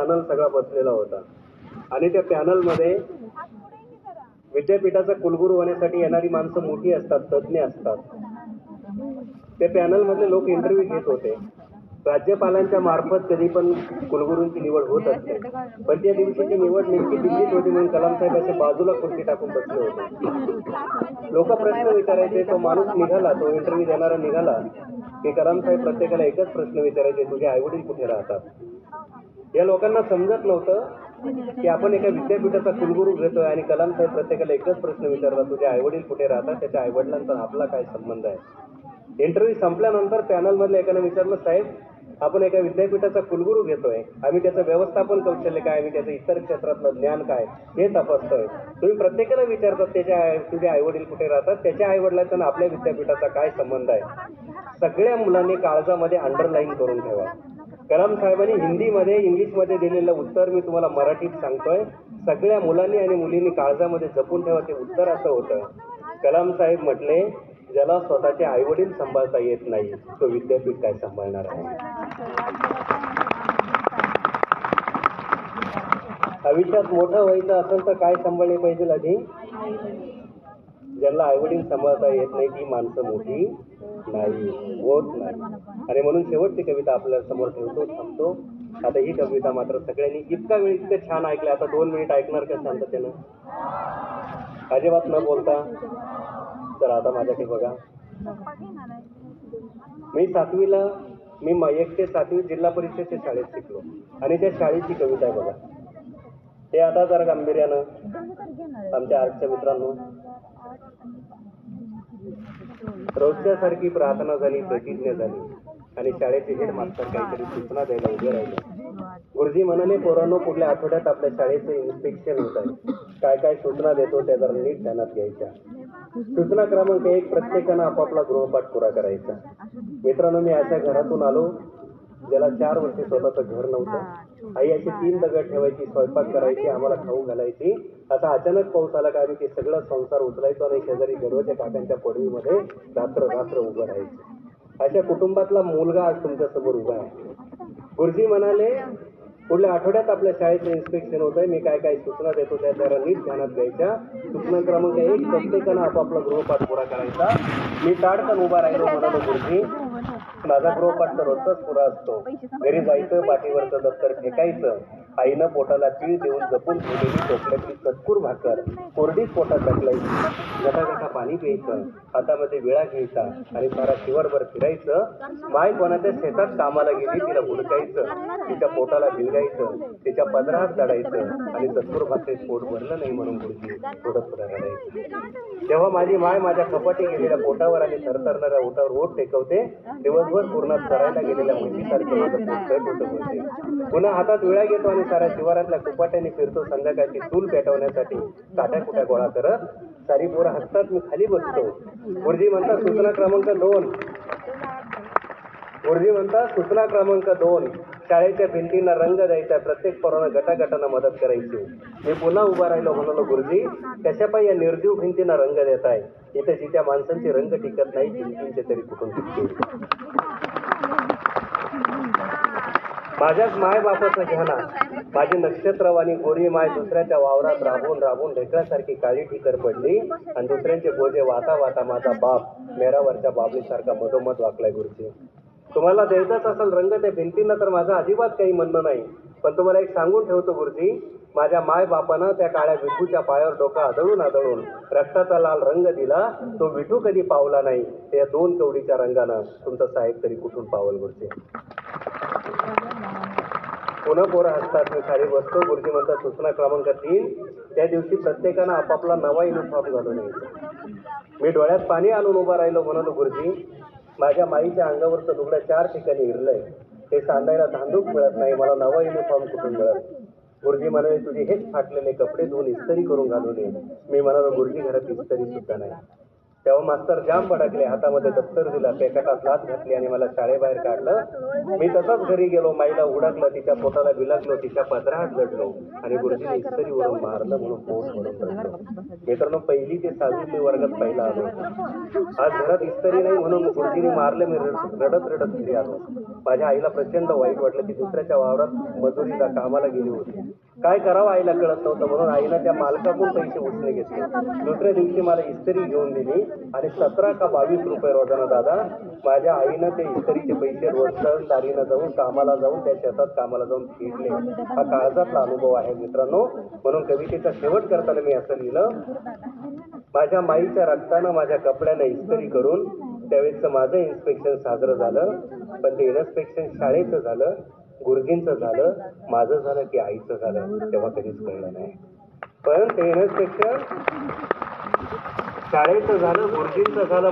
Panel सगळा बसलेला होता. आणि त्या पॅनलमध्ये विद्यापीठाचा कुलगुरू होण्यासाठी येणारी माणसं मोठी असतात तज्ज्ञ असतात. त्या पॅनलमधले लोक इंटरव्ह्यू घेत होते. राज्यपालांच्या मार्फत कधी पण कुलगुरूंची निवड होत असते. पण त्या दिवशीची निवड नेमकी दिल्लीत होती म्हणून कलाम साहेब असे बाजूला खुर्ची टाकून बसले होते. लोक प्रश्न विचारायचे तो माणूस निघाला तो इंटरव्ह्यू देणारा निघाला? की कलाम साहेब प्रत्येकाला एकच प्रश्न विचारायचे तुझे आईवडील कुठे राहतात? या लोकांना समजत नव्हतं की आपण एका विद्यापीठाचा कुलगुरू घेतोय आणि कलाम साहेब प्रत्येकाला एकच प्रश्न विचारला तुझे आईवडील कुठे राहतात? त्याच्या आईवडिलांचा आपला काय संबंध आहे? इंटरव्ह्यू संपल्यानंतर पॅनलमधल्या एकाने विचारलं साहेब आपण एका विद्यापीठाचा कुलगुरू घेतोय. आम्ही त्याचं व्यवस्थापन कौशल्य काय? आम्ही त्याचं इतर क्षेत्रातलं ज्ञान काय? हे तपासतोय. तुम्ही प्रत्येकाला विचारतात त्याच्या तुझे आईवडील कुठे राहतात? त्याच्या आईवडिलांचा आपल्या विद्यापीठाचा काय संबंध आहे? सगळ्या मुलांनी काळजामध्ये अंडरलाईन करून ठेवा. कलाम साहेबांनी हिंदीमध्ये इंग्लिशमध्ये दिलेलं उत्तर मी तुम्हाला मराठीत सांगतोय. सगळ्या मुलांनी आणि मुलींनी काळजामध्ये जपून ठेवा ते उत्तर असं होतं. कलाम साहेब म्हटले ज्याला स्वतःचे आईवडील सांभाळता येत नाही तो विद्यापीठ काय सांभाळणार आहे? आयुष्यात मोठं व्हायचं असेल तर काय सांभाळले पाहिजे आधी? ज्यांना आईवडील सांभाळता येत नाही ती माणसं मोठी नाही होत नाही. आणि म्हणून शेवटची कविता आपल्यासमोर ठेवतो थांबतो. आता ही कविता मात्र सगळ्यांनी इतका वेळ इतकं छान ऐकलं आता दोन मिनिट ऐकणार का शांततेनं? अजिबात न बोलता. तर आता माझ्याकडे बघा. मी सातवीला मी म- एक ते सातवी जिल्हा परिषदच्या शाळेत शिकलो. आणि त्या शाळेची कविता आहे बघा. ते आता जरा गांभीर्यानं आमच्या आर्टच्या मित्रांनो रोजच्यासारखी प्रार्थना झाली प्रतिज्ञा झाली आणि शाळेचे हेड मास्तर काहीतरी सूचना द्यायला उभे राहिले. गुरुजी म्हणाले पोरांनो पुढल्या आठवड्यात आपल्या शाळेचे इन्स्पेक्शन होत आहे. काय काय सूचना देतो त्या जरा नीट ध्यानात घ्यायच्या. सूचना क्रमांक एक प्रत्येकानं आपापला गृहपाठ पुरा करायचा. मित्रांनो मी अशा घरातून आलो ज्याला चार वर्षे स्वतःचं घर नव्हतं. आई अशी तीन दगड ठेवायची स्वयंपाक करायची आम्हाला खाऊ घालायची. आता अचानक पाऊस आला का आम्ही ते सगळं संसार उचलायचो आणि शेजारी दरवाजा काकांच्या पडवीमध्ये रात्र रात्र उभं राहायचं. अशा कुटुंबातला मुलगा आज तुमच्यासमोर उभा आहे. गुरुजी म्हणाले पुढल्या आठवड्यात आपल्या शाळेचं इन्स्पेक्शन होत आहे मी काय काय सूचना देतो त्या जरा नीट ध्यानात घ्यायच्या. सूचना क्रमांक एक प्रत्येकानं आपापला गृहपाठ पुरा करायचा. मी ताडकन उभा राहिलो म्हणालो गुरुजी. माझा गृहपाठ तर रोजचाच पुरा असतो. घरी जायचं पाठीवरचं दप्तर फेकायचं आईनं पोटाला तीळ देऊन जपून ठेवलेली टोपल्याची कचकूर भाकर कोरडीच पोटात टाकलायची. गटागटा पाणी प्यायचं हातामध्ये विळा घ्यायचा आणि सारा शिवरभर फिरायचं. माय कोणाच्या शेतात कामाला गेली तिला हुडकायचं तिच्या पोटाला भिलगायचं तिच्या पदरात चढायचं आणि कचकूर भाकरीत पोट भरलं नाही म्हणून गुरुजी थोडं पुढे तेव्हा माझी माय माझ्या कपाटी गेलेल्या पोटावर आणि थरथरणाऱ्या ओटावर ओट टेकवते दिवसभर पूर्ण चरायला गेलेल्या म्हशीसारखं माझं पुन्हा हातात विळा घेतो आणि साऱ्या शिवारातल्या कुपाट्याने फिरतो संध्याकाळची चूल पेटवण्यासाठी काट्या कुट्या गोळा करत सारी पोरं हसतात मी खाली बसतो. गुरुजी म्हणतात सूचना क्रमांक दोन. गुरुजी म्हणतात सूचना क्रमांक दोन. शाळेच्या भिंतींना रंग द्यायचा प्रत्येक पोरांना गटागटानं मदत करायची. मी पुन्हा उभा राहिलो म्हणालो गुरुजी कशापाई या निर्जीव भिंतींना रंग देत आहे? इथे जिच्या माणसांची रंग टिकत नाही भिंतींचे तरी कुठून टिकते माझ्याच माय बापाचं घ्याना माझी नक्षत्रवाणी गोरी माय दुसऱ्याच्या वावरात राबून राबून ढेकळासारखी काळी ठिकर पडली आणि दुसऱ्यांचे बोजे वाता वाता माझा बाप मेरावरच्या बाबलीसारखा मधोमध वाकलाय गुरुजी. तुम्हाला द्यायचाच असेल रंग त्या भिंतींना तर माझा अजिबात काही म्हणणं नाही. पण तुम्हाला एक सांगून ठेवतो गुरुजी माझ्या माय बापानं त्या काळ्या विठूच्या पायावर डोका आदळून आदळून रक्ताचा लाल रंग दिला. तो विठू कधी पावला नाही त्या दोन कवडीच्या रंगानं. तुमचं साहेब तरी कुठून पावल गुरुजी? पुन्हा पोरं हसतात मी खाली बसतो. गुरुजी म्हणतात सूचना क्रमांक तीन. त्या दिवशी प्रत्येकानं आपापला नवा युनिफॉर्म घालून यायचा. मी डोळ्यात पाणी आणून उभा राहिलो म्हणतो गुरुजी माझ्या माईच्या अंगावरचं लुगडं चार ठिकाणी हिरलंय. ते सांधायला धांदूक मिळत नाही मला नवा युनिफॉर्म कुठून मिळत? गुरुजी म्हणाले तुझे हेच फाटलेले कपडे धुवून इस्तरी करून घालून ये मी म्हणालो गुरुजी घरात इस्तरी सुद्धा नाही. तेव्हा मास्तर जाम भडकले हातामध्ये दप्तर दिला पेकटात लाच घातली आणि मला शाळेबाहेर काढलं. मी तसाच घरी गेलो माईला उडकलं तिच्या पोटाला बिलकलो तिच्या पदरात लढलो आणि गुरुजीने इस्त्रीवरून मारलं म्हणून पोट म्हणून मित्रांनो पहिली ते सहावी वर्गात पहिला आलो. आज घरात इस्त्री नाही म्हणून गुरुजीने मारले मी रड- रडत रडत घरी आलो. माझ्या आईला प्रचंड वाईट वाटलं ती दुसऱ्याच्या वावरात मजुरीला कामाला गेली होती. काय करावं आईला कळत नव्हतं म्हणून आईनं त्या मालकाकडून पैसे उचले घेतले. दुसऱ्या दिवशी मला इस्त्री घेऊन दिली आणि सतरा का बावीस रुपये रोजानं दादा माझ्या आईनं ते इस्त्रीचे पैसे रोज दारीनं जाऊन कामाला जाऊन त्या शेतात कामाला जाऊन फिरले. हा काळजातला अनुभव आहे मित्रांनो. म्हणून कवितेचा शेवट करताना मी असं लिहिलं माझ्या माईच्या रक्तानं माझ्या कपड्यानं इस्त्री करून त्यावेळेचं माझं इन्स्पेक्शन साजरं झालं. पण ते इन्स्पेक्शन शाळेचं झालं. गुरुजींचं झालं माझं झालं की आईचं झालं तेव्हा कधीच कळलं नाही. पण ते इन्स्पेक्शन शाळेचं झालं गुरुजींचं झालं